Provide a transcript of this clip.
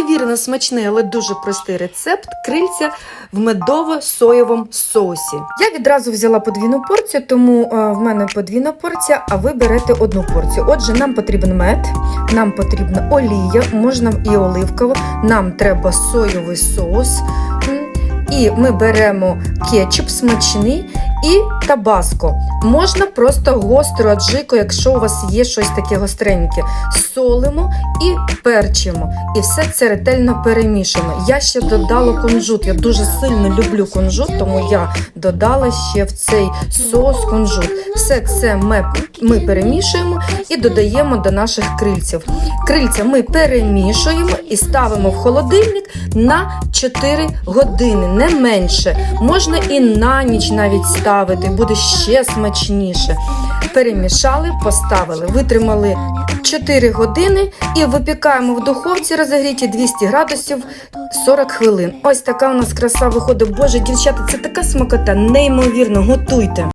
неймовірно смачний, але дуже простий рецепт крильця в медово-соєвому соусі. Я відразу взяла подвійну порцію, тому е, в мене подвійна порція, а ви берете одну порцію. Отже, нам потрібен мед, нам потрібна олія, можна і оливкова, нам треба соєвий соус. І ми беремо кетчуп смачний і табаско. Можна просто гостру аджику, якщо у вас є щось таке гостреньке. Солимо і перчимо. І все це ретельно перемішуємо. Я ще додала кунжут. Я дуже сильно люблю кунжут, тому я додала ще в цей соус кунжут. Все це ми, ми перемішуємо і додаємо до наших крильців. Крильця ми перемішуємо і ставимо в холодильник на 4 години, не менше. Можна і на ніч навіть ставити, буде ще смачніше. Перемішали, поставили, витримали 4 години і випікаємо в духовці розігріті 200 градусів 40 хвилин. Ось така у нас краса виходить. Боже, дівчата, це така смакота, неймовірно, готуйте.